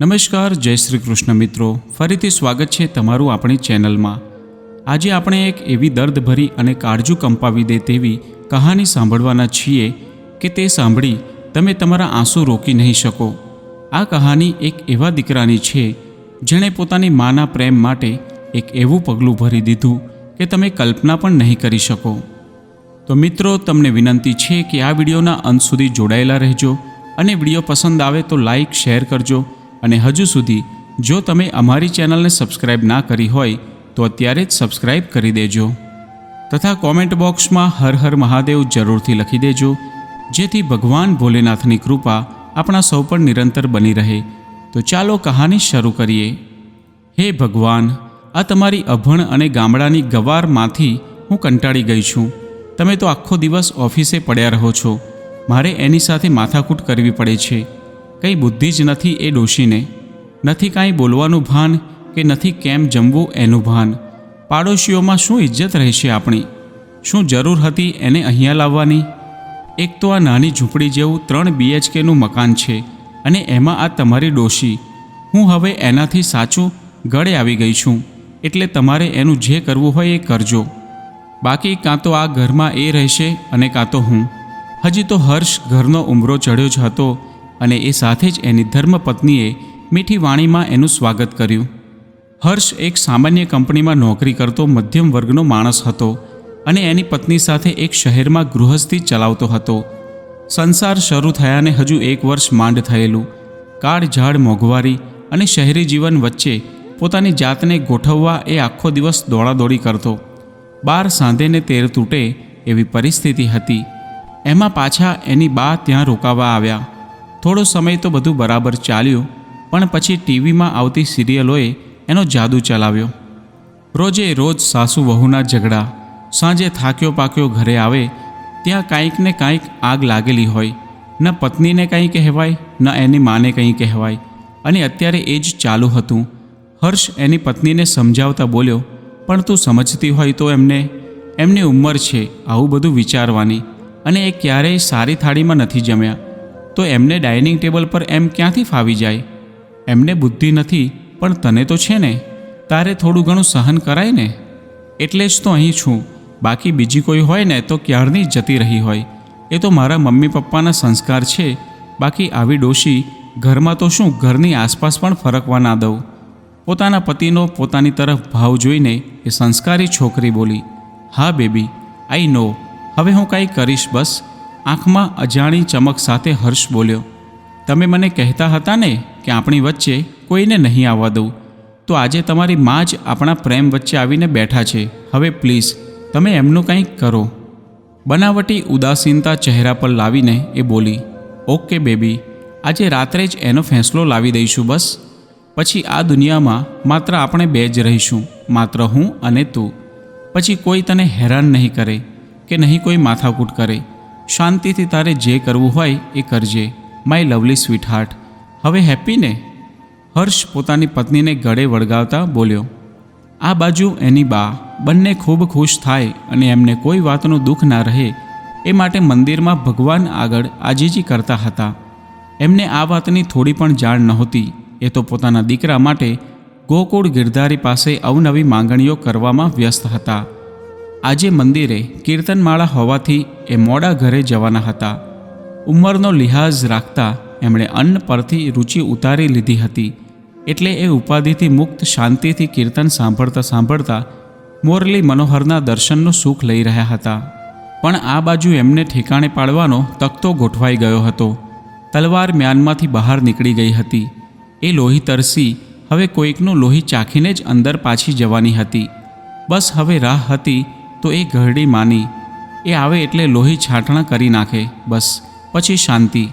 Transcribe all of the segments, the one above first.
નમસ્કાર, જય શ્રી કૃષ્ણ મિત્રો. ફરીથી સ્વાગત છે તમારું આપણી ચેનલમાં. આજે આપણે એક એવી દર્દભરી અને કાળજુ કંપાવી દે તેવી કહાની સાંભળવાના છીએ કે તે સાંભળી તમે તમારા આંસુ રોકી નહીં શકો. આ કહાની એક એવા દીકરાની છે, જેણે પોતાની માના પ્રેમ માટે એક એવું પગલું ભરી દીધું કે તમે કલ્પના પણ નહીં કરી શકો. તો મિત્રો, તમને વિનંતી છે કે આ વિડીયોના અંત સુધી જોડાયેલા રહેજો અને વીડિયો પસંદ આવે તો લાઈક, શેર કરજો અને હજુ સુધી જો તમે અમારી ચેનલને સબસ્ક્રાઇબ ના કરી હોય, તો અત્યારે જ સબસ્ક્રાઇબ કરી દેજો. તથા કોમેન્ટ બોક્સમાં હર હર મહાદેવ જરૂરથી લખી દેજો, જેથી ભગવાન ભોલેનાથની કૃપા આપણા સૌ પર નિરંતર બની રહે. તો ચાલો કહાની શરૂ કરીએ. હે ભગવાન, આ તમારી અભણ અને ગામડાની ગવારમાંથી હું કંટાળી ગઈ છું. તમે તો આખો દિવસ ઓફિસે પડ્યા રહો છો. મારે એની સાથે માથાકૂટ કરવી પડે છે. કંઈ બુદ્ધિ જ નથી એ ડોશીને. નથી કાંઈ બોલવાનું ભાન કે નથી કેમ જમવું એનું ભાન. પાડોશીઓમાં શું ઇજ્જત રહેશે આપણી? શું જરૂર હતી એને અહીંયા લાવવાની? એક તો આ નાની ઝૂંપડી જેવું ત્રણ બીએચકેનું મકાન છે અને એમાં આ તમારી ડોશી. હું હવે એનાથી સાચું ગળે આવી ગઈ છું, એટલે તમારે એનું જે કરવું હોય એ કરજો. બાકી કાં તો આ ઘરમાં એ રહેશે અને કાં તો હું. હજી તો હર્ષ ઘરનો ઉમરો ચડ્યો જ હતો અને એ સાથે જ એની ધર્મપત્નીએ મીઠી વાણીમાં એનું સ્વાગત કર્યું. હર્ષ એક સામાન્ય કંપનીમાં નોકરી કરતો મધ્યમ વર્ગનો માણસ હતો અને એની પત્ની સાથે એક શહેરમાં ગૃહસ્થી ચલાવતો હતો. સંસાર શરૂ થયાને હજુ એક વર્ષ માંડ થયેલું. કાળઝાળ મોંઘવારી અને શહેરી જીવન વચ્ચે પોતાની જાતને ગોઠવવા એ આખો દિવસ દોડાદોડી કરતો. બાર સાંધે ને તેર તૂટે એવી પરિસ્થિતિ હતી. એમાં પાછા એની બા ત્યાં રોકાવા આવ્યા. થોડો સમય તો બધું બરાબર ચાલ્યું, પણ પછી ટીવીમાં આવતી સિરિયલોએ એનો જાદુ ચલાવ્યો. રોજે રોજ સાસુ વહુના ઝઘડા, સાંજે થાક્યો પાક્યો ઘરે આવે, ત્યાં કાંઈક ને કાંઈક આગ લાગેલી હોય. ન પત્નીને કંઈ કહેવાય, ન એની માને કંઈ કહેવાય. અને અત્યારે એ જ ચાલુ હતું. હર્ષ એની પત્નીને સમજાવતા બોલ્યો, પણ તું સમજતી હોય તો એમને, એમની ઉંમર છે, આવું બધું વિચારવાની. અને એ ક્યારેય સારી થાળીમાં નથી જમ્યા. તો એમને ડાઇનિંગ ટેબલ પર એમ ક્યાંથી ફાવી જાય? એમને બુદ્ધિ નથી, પણ તને તો છે ને, તારે થોડું ઘણું સહન કરાય ને? એટલે જ તો અહીં છું. બાકી બીજી કોઈ હોય ને તો ક્યારની જતી રહી હોય? એ તો મારા મમ્મી પપ્પાના સંસ્કાર છે. બાકી આવી ડોશી ઘરમાં તો શું ઘરની આસપાસ પણ ફરકવા ના દઉં? પોતાના પતિનો પોતાની તરફ ભાવ જોઈને એ સંસ્કારી છોકરી બોલી, હા બેબી, આઈ નો. હવે હું કાંઈ કરીશ બસ. આંખમાં અજાણી ચમક સાથે હર્ષ બોલ્યો, તમે મને કહેતા હતા ને કે આપણી વચ્ચે કોઈને નહીં આવવા દઉં, તો આજે તમારી મા જ આપણા પ્રેમ વચ્ચે આવીને બેઠા છે. હવે પ્લીઝ, તમે એમનું કંઈક કરો. બનાવટી ઉદાસીનતા ચહેરા પર લાવીને એ બોલી, ઓકે બેબી, આજે રાત્રે જ એનો ફેંસલો લાવી દઈશું બસ. પછી આ દુનિયામાં માત્ર આપણે બે જ રહીશું, માત્ર હું અને તું. પછી કોઈ તને હેરાન નહીં કરે કે નહીં કોઈ માથાકૂટ કરે. શાંતિથી તારે જે કરવું હોય એ કરજે માય લવલી સ્વીટ હાર્ટ હવે હેપી ને? હર્ષ પોતાની પત્નીને ગળે વળગાવતા બોલ્યો, આ બાજુ એની બા, બંને ખૂબ ખુશ થાય અને એમને કોઈ વાતનું દુઃખ ના રહે. એ માટે મંદિરમાં ભગવાન આગળ આજીજી કરતા હતા. એમને આ વાતની થોડી પણ જાણ નહોતી. એ તો પોતાના દીકરા માટે ગોકુળ ગિરધારી પાસે અવનવી માંગણીઓ કરવામાં વ્યસ્ત હતા. આજે મંદિરે કીર્તનમાળા હોવાથી એ મોડા ઘરે જવાના હતા. ઉંમરનો લિહાઝ રાખતા એમણે અન્ન પરથી રુચિ ઉતારી લીધી હતી. એટલે એ ઉપાધિથી મુક્ત શાંતિથી કીર્તન સાંભળતા સાંભળતા મોરલી મનોહરના દર્શનનું સુખ લઈ રહ્યા હતા. પણ આ બાજુ એમને ઠેકાણે પાડવાનો તખતો ગોઠવાઈ ગયો હતો. તલવાર મ્યાનમાંથી બહાર નીકળી ગઈ હતી. એ લોહી તરસી, હવે કોઈકનું લોહી ચાખીને જ અંદર પાછી જવાની હતી. બસ હવે રાહ હતી તો એ ઘરડી માની, એ આવે એટલે લોહી છાંટણા કરી નાખે, બસ, પછી શાંતિ.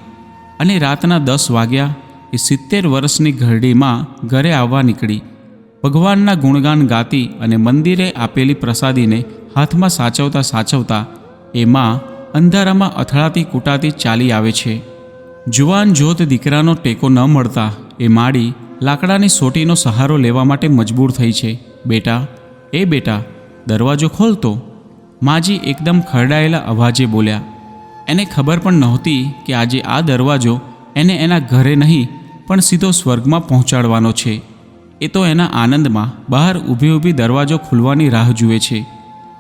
અને રાતના દસ વાગ્યા, એ સિત્તેર વર્ષની ઘરડીમાં ઘરે આવવા નીકળી. ભગવાનના ગુણગાન ગાતી અને મંદિરે આપેલી પ્રસાદીને હાથમાં સાચવતા સાચવતા, એ માં અંધારામાં અથડાતી કૂટાતી ચાલી આવે છે. જુવાન જોત દીકરાનો ટેકો ન મળતા, એ માડી લાકડાની સોટીનો સહારો લેવા માટે મજબૂર થઈ છે. બેટા, એ બેટા દરવાજો ખોલતો, માજી એકદમ ખરડાયેલા અવાજે બોલ્યા, એને ખબર પણ નહોતી કે આજે આ દરવાજો એને એના ઘરે નહીં, પણ સીધો સ્વર્ગમાં પહોંચાડવાનો છે. એ તો એના આનંદમાં બહાર ઊભી ઊભી દરવાજો ખુલવાની રાહ જુએ છે.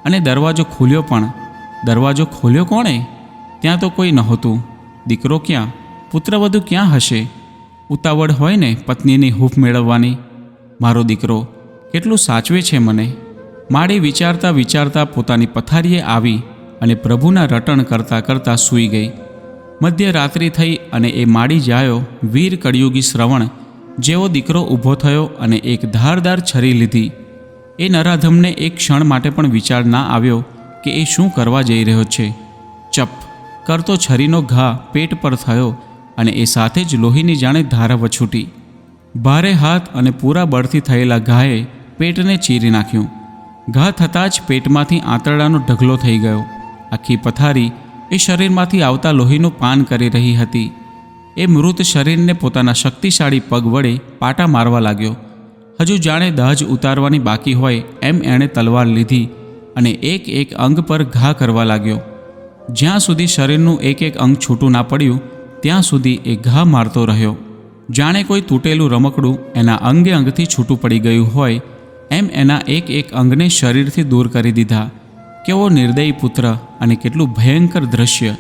અને દરવાજો ખુલ્યો પણ. દરવાજો ખોલ્યો કોણે? ત્યાં તો કોઈ નહોતું. દીકરો ક્યાં? પુત્રવધુ ક્યાં હશે? ઉતાવળ હોય ને પત્નીની હૂફ મેળવવાની. મારો દીકરો, કેટલું સાચવે છે મને? માળી વિચારતા વિચારતા પોતાની પથારીએ આવી અને પ્રભુના રટણ કરતાં કરતાં સૂઈ ગઈ. મધ્યરાત્રિ થઈ અને એ માડી જાયો વીર કળિયુગી શ્રવણ, જેવો દીકરો ઊભો થયો અને એક ધારદાર છરી લીધી. એ નરાધમને એક ક્ષણ માટે પણ વિચાર ના આવ્યો કે એ શું કરવા જઈ રહ્યો છે. ચપ, કરતો છરીનો ઘા પેટ પર થયો અને એ સાથે જ લોહીની જાણે ધારા વછૂટી ભારે હાથ અને પૂરા બળથી થયેલા ઘાએ પેટને ચીરી નાખ્યું. ઘા થતાં જ પેટમાંથી આંતરડાનો ઢગલો થઈ ગયો. આખી પથારી એ શરીરમાંથી આવતા લોહીનું પાન કરી રહી હતી. એ મૃત શરીરને પોતાના શક્તિશાળી પગ વડે પાટા મારવા લાગ્યો. હજુ જાણે દહજ ઉતારવાની બાકી હોય એમ એણે તલવાર લીધી અને એક એક અંગ પર ઘા કરવા લાગ્યો. જ્યાં સુધી શરીરનું એક એક અંગ છૂટું ના પડ્યું, ત્યાં સુધી એ ઘા મારતો રહ્યો. જાણે કોઈ તૂટેલું રમકડું એના અંગે અંગથી છૂટું પડી ગયું હોય એમ એના એક એક અંગને શરીરથી દૂર કરી દીધા કેવો નિર્દયી પુત્ર અને કેટલું ભયંકર દ્રશ્ય.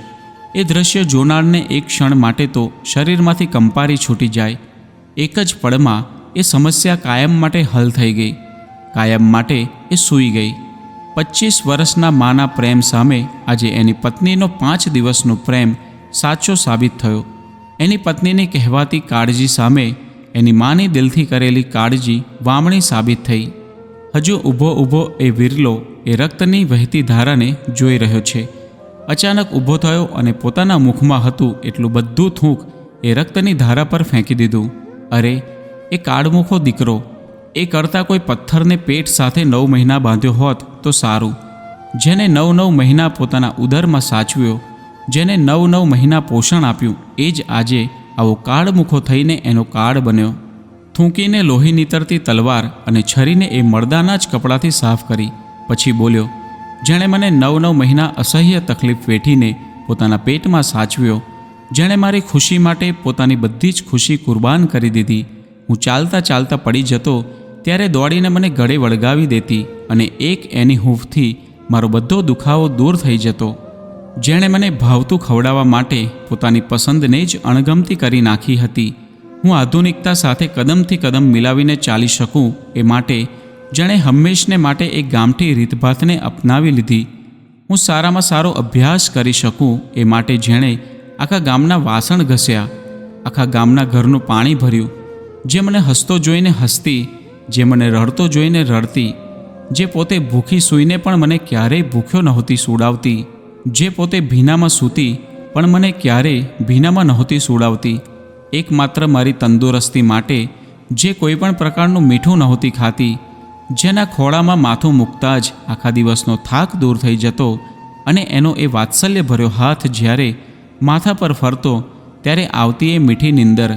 એ દ્રશ્ય જોનારને એક ક્ષણ માટે તો શરીરમાંથી કંપારી છૂટી જાય. એક જ પળમાં એ સમસ્યા કાયમ માટે હલ થઈ ગઈ. કાયમ માટે એ સૂઈ ગઈ. પચીસ વર્ષના માના પ્રેમ સામે આજે એની પત્નીનો પાંચ દિવસનો પ્રેમ સાચો સાબિત થયો. એની પત્નીની કહેવાતી કાળજી સામે એની માની દિલથી કરેલી કાળજી વામણી સાબિત થઈ. હજુ ઊભો ઊભો એ વિરલો એ રક્તની વહેતી ધારાને જોઈ રહ્યો છે. અચાનક ઊભો થયો અને પોતાના મુખમાં હતું એટલું બધું થૂંક એ રક્તની ધારા પર ફેંકી દીધું. અરે, એ કાળમુખો દીકરો, એ કરતાં કોઈ પથ્થરને પેટ સાથે નવ મહિના બાંધ્યો હોત તો સારું. જેને નવ નવ મહિના પોતાના ઉદરમાં સાચવ્યો, જેને નવ નવ મહિના પોષણ આપ્યું, એ જ આજે આવો કાળમુખો થઈને એનો કાળ બન્યો. થૂંકીને લોહી નીતરતી તલવાર અને છરીને એ મરદાના જ કપડાથી સાફ કરી. પછી બોલ્યો, જેણે મને નવ નવ મહિના અસહ્ય તકલીફ વેઠીને પોતાના પેટમાં સાચવ્યો, જેણે મારી ખુશી માટે પોતાની બધી જ ખુશી કુરબાન કરી દીધી, હું ચાલતા ચાલતા પડી જતો ત્યારે દોડીને મને ગળે વળગાવી દેતી અને એક એની હૂંફથી મારો બધો દુખાવો દૂર થઈ જતો. જેણે મને ભાવતું ખવડાવવા માટે પોતાની પસંદને જ અણગમતી કરી નાખી હતી હું આધુનિકતા સાથે કદમથી કદમ મિલાવીને ચાલી શકું એ માટે, જેણે હંમેશને માટે એક ગામઠી રીતભાતને અપનાવી લીધી. હું સારામાં સારો અભ્યાસ કરી શકું એ માટે જેણે આખા ગામના વાસણ ઘસ્યા, આખા ગામના ઘરનું પાણી ભર્યું, જે મને હસતો જોઈને હસતી, જે મને રડતો જોઈને રડતી, જે પોતે ભૂખી સૂઈને પણ મને ક્યારેય ભૂખ્યો નહોતી સુડાવતી, જે પોતે ભીનામાં સૂતી પણ મને ક્યારેય ભીનામાં નહોતી સુડાવતી. એકમાત્ર મારી તંદુરસ્તી માટે જે કોઈ પણ પ્રકારનું મીઠું નહોતી ખાતી, જેના ખોળામાં માથું મૂકતા જ આખા દિવસનો થાક દૂર થઈ જતો અને એનો એ વાત્સલ્ય ભર્યો હાથ જ્યારે માથા પર ફરતો ત્યારે આવતી એ મીઠી નિંદર,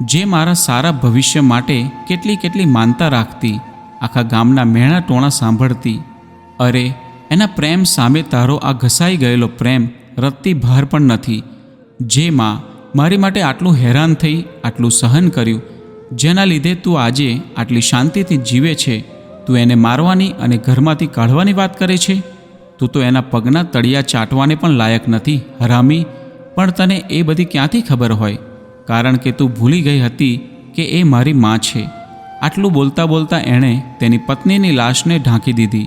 જે મારા સારા ભવિષ્ય માટે કેટલી કેટલી માનતા રાખતી, આખા ગામના મેણા ટોણા સાંભળતી, અરે, એના પ્રેમ સામે તારો આ ઘસાઈ ગયેલો પ્રેમ રત્તી ભાર પણ નથી, જે માં મારી માટે આટલું હેરાન થઈ, આટલું સહન કર્યું. જેના લીધે તું આજે આટલી શાંતિથી જીવે છે. તું એને મારવાની અને ઘરમાંથી કાઢવાની વાત કરે છે? તું તો એના પગના તળિયા ચાટવાને પણ લાયક નથી, હરામી. પણ તને એ બધી ક્યાંથી ખબર હોય? કારણ કે તું ભૂલી ગઈ હતી કે એ મારી માં છે. આટલું બોલતા બોલતા એણે તેની પત્નીની લાશને ઢાંકી દીધી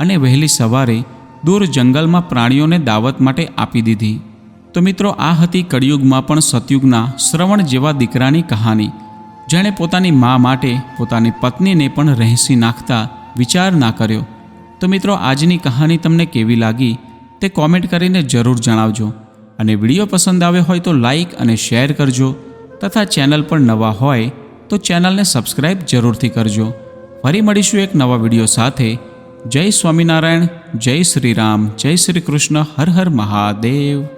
અને વહેલી સવારે દૂર જંગલમાં પ્રાણીઓને દાવત માટે આપી દીધી. તો મિત્રો આ હતી કળિયુગમાં પણ સતયુગના શ્રવણ જેવા દીકરાની કહાની. જેણે પોતાની મા માટે પોતાની પત્નીને પણ રહેસી નાખતા વિચાર ના કર્યો. તો મિત્રો આજની કહાની તમને કેવી લાગી તે કોમેન્ટ કરીને જરૂર જણાવજો. અને વીડિયો પસંદ આવ્યો હોય તો લાઈક અને શેર કરજો. તથા ચેનલ પર નવા હોય તો ચેનલને સબસ્ક્રાઇબ જરૂરથી કરજો. ફરી મળીશું એક નવા વીડિયો સાથે. જય સ્વામિનારાયણ, જય શ્રી રામ જય શ્રી કૃષ્ણ, હર હર મહાદેવ.